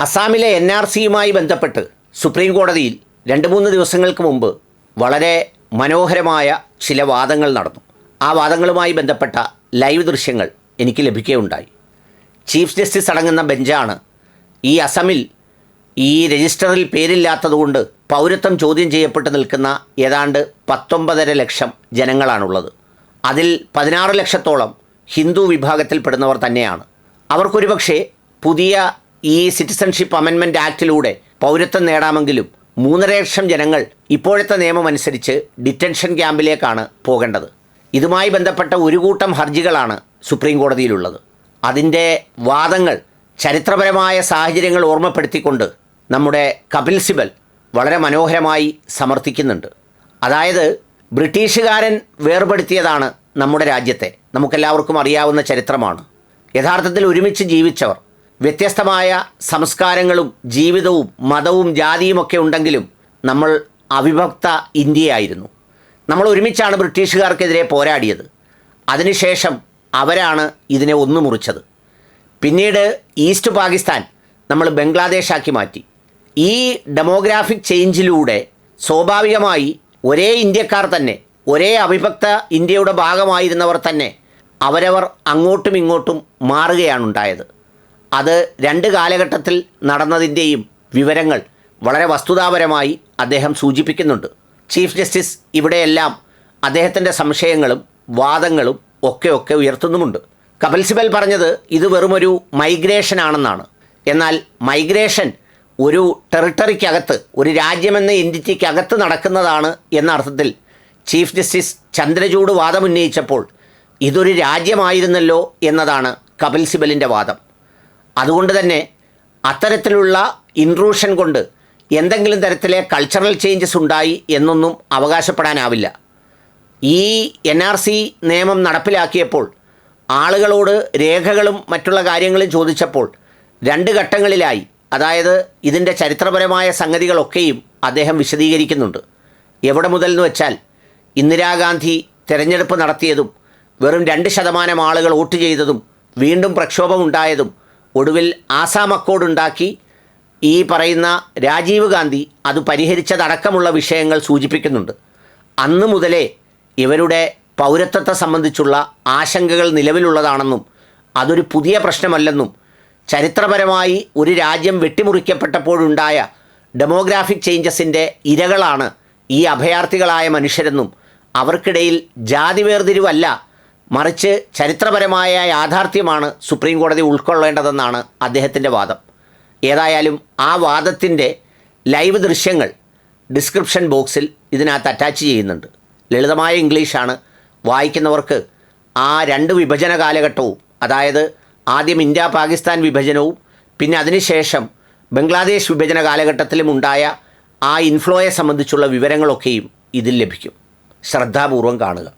അസാമിലെ N R സിയുമായി ബന്ധപ്പെട്ട് supreme കോടതിയിൽ രണ്ട് മൂന്ന് ദിവസങ്ങൾക്ക് മുമ്പ് വളരെ മനോഹരമായ ചില വാദങ്ങൾ നടന്നു. ആ വാദങ്ങളുമായി ബന്ധപ്പെട്ട ലൈവ് ദൃശ്യങ്ങൾ എനിക്ക് ലഭിക്കുകയുണ്ടായി. ചീഫ് ജസ്റ്റിസ് അടങ്ങുന്ന ബെഞ്ചാണ് ഈ അസമിൽ ഈ രജിസ്റ്ററിൽ പേരില്ലാത്തതുകൊണ്ട് പൗരത്വം ചോദ്യം ചെയ്യപ്പെട്ട് നിൽക്കുന്ന ഏതാണ്ട് പത്തൊമ്പതര ലക്ഷം ജനങ്ങളാണുള്ളത്. അതിൽ പതിനാറ് ലക്ഷത്തോളം ഹിന്ദു വിഭാഗത്തിൽപ്പെടുന്നവർ തന്നെയാണ്. അവർക്കൊരു പക്ഷേ പുതിയ ഈ സിറ്റിസൺഷിപ്പ് അമെൻമെന്റ് ആക്റ്റിലൂടെ പൗരത്വം നേടാമെങ്കിലും മൂന്നര ലക്ഷം ജനങ്ങൾ ഇപ്പോഴത്തെ നിയമം അനുസരിച്ച് ഡിറ്റൻഷൻ ക്യാമ്പിലേക്കാണ് പോകേണ്ടത്. ഇതുമായി ബന്ധപ്പെട്ട ഒരു കൂട്ടം ഹർജികളാണ് സുപ്രീം കോടതിയിലുള്ളത്. അതിന്റെ വാദങ്ങൾ ചരിത്രപരമായ സാഹചര്യങ്ങൾ ഓർമ്മപ്പെടുത്തിക്കൊണ്ട് നമ്മുടെ കപിൽ സിബൽ വളരെ മനോഹരമായി സമർത്ഥിക്കുന്നുണ്ട്. അതായത് ബ്രിട്ടീഷുകാരൻ വേർപെടുത്തിയതാണ് നമ്മുടെ രാജ്യത്തെ. നമുക്കെല്ലാവർക്കും അറിയാവുന്ന ചരിത്രമാണ്. യഥാർത്ഥത്തിൽ ഒരുമിച്ച് ജീവിച്ചവർ വ്യത്യസ്തമായ സംസ്കാരങ്ങളും ജീവിതവും മതവും ജാതിയുമൊക്കെ ഉണ്ടെങ്കിലും നമ്മൾ അവിഭക്ത ഇന്ത്യയായിരുന്നു. നമ്മൾ ഒരുമിച്ചാണ് ബ്രിട്ടീഷുകാർക്കെതിരെ പോരാടിയത്. അതിനുശേഷം അവരാണ് ഇതിനെ ഒന്നു മുറിച്ചത് പിന്നീട് ഈസ്റ്റ് പാകിസ്ഥാൻ നമ്മൾ ബംഗ്ലാദേശാക്കി മാറ്റി. ഈ ഡെമോഗ്രാഫിക് ചേഞ്ചിലൂടെ സ്വാഭാവികമായി ഒരേ ഇന്ത്യക്കാർ തന്നെ ഒരേ അവിഭക്ത ഇന്ത്യയുടെ ഭാഗമായിരുന്നവർ തന്നെ അവരവർ അങ്ങോട്ടും ഇങ്ങോട്ടും മാറുകയാണ് ഉണ്ടായത് അത് രണ്ട് കാലഘട്ടത്തിൽ നടന്നതിന്റെയും വിവരങ്ങൾ വളരെ വസ്തുതാപരമായി അദ്ദേഹം സൂചിപ്പിക്കുന്നുണ്ട്. ചീഫ് ജസ്റ്റിസ് ഇവിടെയെല്ലാം അദ്ദേഹത്തിന്റെ സംശയങ്ങളും വാദങ്ങളും ഒക്കെ ഒക്കെ ഉയർത്തുന്നുമുണ്ട്. കപിൽ സിബൽ പറഞ്ഞത് ഇത് വെറുമൊരു മൈഗ്രേഷൻ ആണെന്നാണ് എന്നാൽ മൈഗ്രേഷൻ ഒരു ടെറിട്ടറിക്കകത്ത് ഒരു രാജ്യമെന്ന എന്റിറ്റിക്കകത്ത് നടക്കുന്നതാണ് എന്ന അർത്ഥത്തിൽ ചീഫ് ജസ്റ്റിസ് ചന്ദ്രചൂഡ് വാദമുന്നയിച്ചപ്പോൾ ഇതൊരു രാജ്യമായിരുന്നല്ലോ എന്നതാണ് കപിൽ സിബലിന്റെ വാദം. അതുകൊണ്ട് തന്നെ അത്തരത്തിലുള്ള ഇൻട്രൂഷൻ കൊണ്ട് എന്തെങ്കിലും തരത്തിലെ കൾച്ചറൽ ചേഞ്ചസ് ഉണ്ടായി എന്നൊന്നും അവകാശപ്പെടാനാവില്ല. ഈ എൻ ആർ സി നിയമം നടപ്പിലാക്കിയപ്പോൾ ആളുകളോട് രേഖകളും മറ്റുള്ള കാര്യങ്ങളും ചോദിച്ചപ്പോൾ രണ്ട് ഘട്ടങ്ങളിലായി അതായത് ഇതിന്റെ ചരിത്രപരമായ സംഗതികളൊക്കെയും അദ്ദേഹം വിശദീകരിക്കുന്നുണ്ട്. എവിടെ മുതൽ എന്ന് വെച്ചാൽ ഇന്ദിരാഗാന്ധി തിരഞ്ഞെടുപ്പ് നടത്തിയതും വെറും രണ്ട് ശതമാനം ആളുകൾ വോട്ട് ചെയ്തതും വീണ്ടും പ്രക്ഷോഭമുണ്ടായതും ഒടുവിൽ ആസാം അക്കോഡ് ഉണ്ടാക്കി. ഈ പറയുന്ന രാജീവ് ഗാന്ധി അത് പരിഹരിച്ചതടക്കമുള്ള വിഷയങ്ങൾ സൂചിപ്പിക്കുന്നുണ്ട്. അന്ന് മുതലേ ഇവരുടെ പൗരത്വത്തെ സംബന്ധിച്ചുള്ള ആശങ്കകൾ നിലവിലുള്ളതാണെന്നും അതൊരു പുതിയ പ്രശ്നമല്ലെന്നും ചരിത്രപരമായി ഒരു രാജ്യം വെട്ടിമുറിക്കപ്പെട്ടപ്പോഴുണ്ടായ ഡെമോഗ്രാഫിക് ചേഞ്ചസിന്റെ ഇരകളാണ് ഈ അഭയാർത്ഥികളായ മനുഷ്യരെന്നും അവർക്കിടയിൽ ജാതി വേർതിരിവല്ല മറിച്ച് ചരിത്രപരമായ യാഥാർത്ഥ്യമാണ് സുപ്രീം കോടതി ഉൾക്കൊള്ളേണ്ടതെന്നാണ് അദ്ദേഹത്തിന്റെ വാദം. ഏതായാലും ആ വാദത്തിന്റെ ലൈവ് ദൃശ്യങ്ങൾ ഡിസ്ക്രിപ്ഷൻ ബോക്സിൽ ഇതിനകത്ത് അറ്റാച്ച് ചെയ്യുന്നുണ്ട്. ലളിതമായ ഇംഗ്ലീഷാണ്. വായിക്കുന്നവർക്ക് ആ രണ്ട് വിഭജന കാലഘട്ടവും അതായത് ആദ്യം ഇന്ത്യ പാകിസ്ഥാൻ വിഭജനവും പിന്നെ അതിനുശേഷം ബംഗ്ലാദേശ് വിഭജന കാലഘട്ടത്തിലും ഉണ്ടായ ആ ഇൻഫ്ലോയെ സംബന്ധിച്ചുള്ള വിവരങ്ങളൊക്കെയും ഇതിൽ ലഭിക്കും. ശ്രദ്ധാപൂർവം കാണുക.